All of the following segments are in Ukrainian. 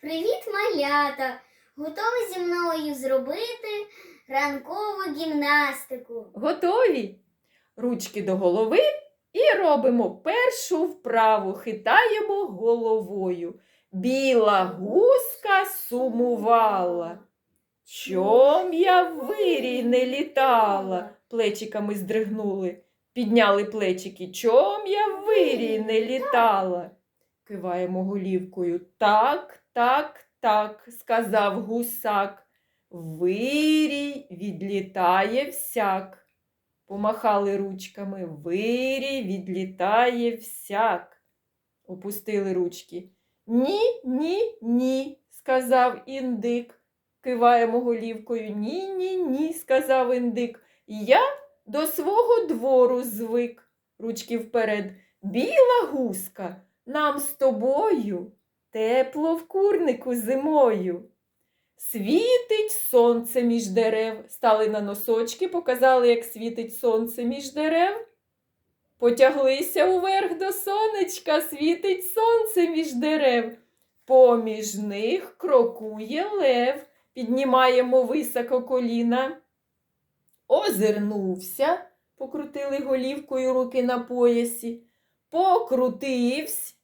Привіт, малята! Готові зі мною зробити ранкову гімнастику. Готові? Ручки до голови і робимо першу вправу. Хитаємо головою. Біла гуска сумувала. Чом я в вирій не літала? Плечиками здригнули. Підняли плечики. Чом я в вирій не літала? Киваємо голівкою. Так, так, так, сказав гусак. Вирій відлітає всяк. Помахали ручками. Вирій відлітає всяк. Опустили ручки. Ні, ні, ні, сказав індик. Киваємо голівкою. Ні, ні, ні, сказав індик. Я до свого двору звик. Ручки вперед. Біла гуска, нам з тобою тепло в курнику зимою. Світить сонце між дерев. Стали на носочки, показали, як світить сонце між дерев. Потяглися уверх до сонечка, світить сонце між дерев. Поміж них крокує лев, піднімаємо високо коліна. Озирнувся, покрутили голівкою руки на поясі, покрутився,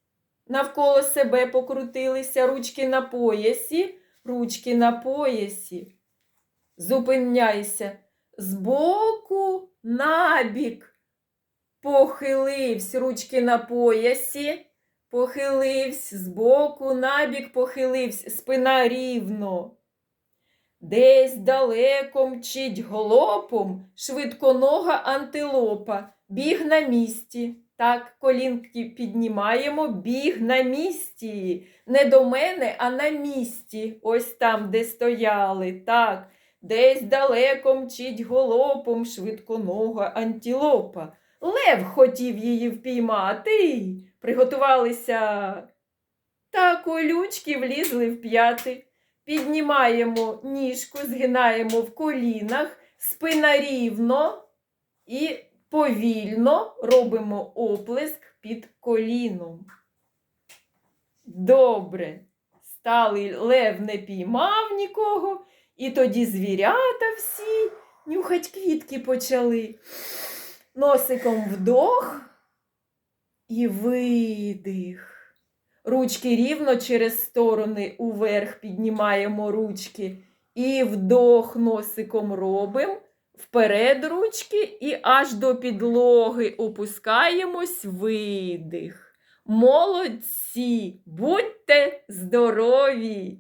навколо себе покрутилися ручки на поясі ручки на поясі. Зупиняйся. Збоку набік. Похилився ручки на поясі. Похилився, збоку набік похилився, спина рівно. Десь далеко мчить голопом швидконога антилопа. Біг на місці. Так, колінки піднімаємо, біг на місці. Не до мене, а на місці. Ось там, де стояли. Так, десь далеко мчить голопом швидконога антилопа. Лев хотів її впіймати. Приготувалися. Та колючки влізли в п'яти. Піднімаємо ніжку, згинаємо в колінах, спина рівно і повільно робимо оплеск під коліном. Добре. Сталий лев не піймав нікого, і тоді звірята всі нюхать квітки почали. Носиком вдох і видих. Ручки рівно через сторони уверх піднімаємо ручки. І вдох носиком робимо. Вперед ручки і аж до підлоги опускаємось видих. Молодці, будьте здорові!